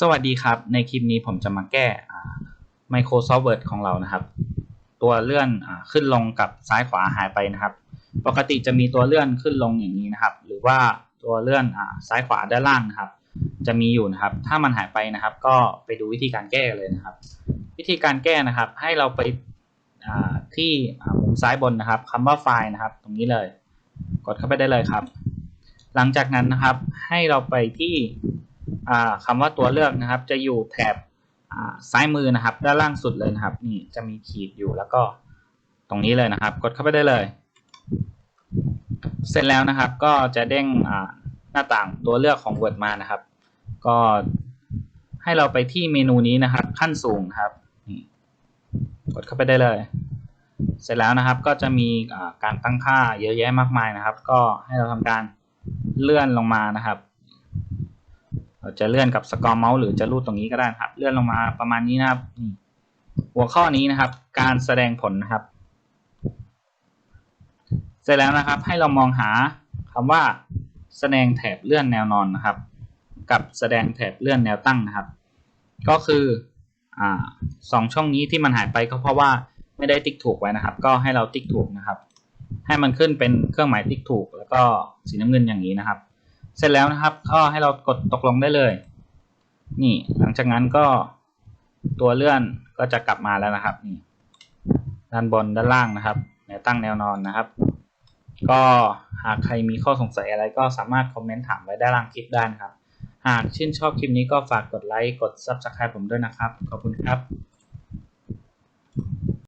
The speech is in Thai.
สวัสดีครับ ในคลิปนี้ผมจะมาแก้ Microsoft Word ของเรานะครับ ตัวเลื่อนอขึ้นลงกับซ้ายขวาหายไปนะครับ ปกติจะมีตัวเลื่อนขึ้นลงอย่างนี้นะครับ หรือว่าตัวเลื่อนอซ้ายขวาด้านล่างนะครับ จะมีอยู่นะครับ ถ้ามันหายไปนะครับ ก็ไปดูวิธีการแก้เลยนะครับ วิธีการแก้นะครับ ให้เราไปที่มุมซ้ายบนนะครับคำว่าไฟล์นะครับ ตรงนี้เลย กดเข้าไปได้เลยครับ หลังจากนั้นนะครับ ให้เราไปที่ คำว่าตัวเลือกนะครับ จะอยู่แถบซ้ายมือนะครับ ด้านล่างสุดเลยนะครับ นี่จะมีขีดอยู่แล้วก็ตรงนี้เลยนะครับ กดเข้าไปได้เลย เสร็จแล้วนะครับ ก็จะเด้งหน้าต่างตัวเลือกของ Word มานะครับ ก็ให้เราไปที่เมนูนี้นะครับ ขั้นสูงครับนี่กดเข้าไปได้เลย เสร็จแล้วนะครับก็จะมีการตั้งค่าเยอะแยะมากมายนะครับ ก็ให้เราทำการเลื่อนลงมานะครับ เราจะเลื่อนกับสกอร์เมาส์หรือจะรูดตรงนี้ก็ได้นะครับ เลื่อนลงมาประมาณนี้นะครับ หัวข้อนี้นะครับ การแสดงผลนะครับ เสร็จแล้วนะครับ ให้เรามองหาคำว่า แสดงแถบเลื่อนแนวนอนนะครับ กับแสดงแถบเลื่อนแนวตั้งนะครับ ก็คืออ่าสองช่องนี้ที่มันหายไปก็เพราะว่าไม่ได้ติ๊กถูกไว้นะครับ ก็ให้เราติ๊กถูกนะครับ ให้มันขึ้นเป็นเครื่องหมายติ๊กถูก แล้วก็สีน้ำเงินอย่างนี้นะครับ เสร็จแล้วนะครับ ก็ให้เรากดตกลงได้เลย นี่หลังจากนั้นก็ตัวเลื่อนก็จะกลับมาแล้วนะครับนี่ด้านบนด้านล่างนะครับแนวตั้งแนวนอนนะครับ ก็หากใครมีข้อสงสัยอะไรก็สามารถคอมเมนต์ถามไว้ด้านล่างคลิปได้นะครับ หากชื่นชอบคลิปนี้ก็ฝากกดไลค์กด Subscribe ผมด้วยนะครับ ขอบคุณครับ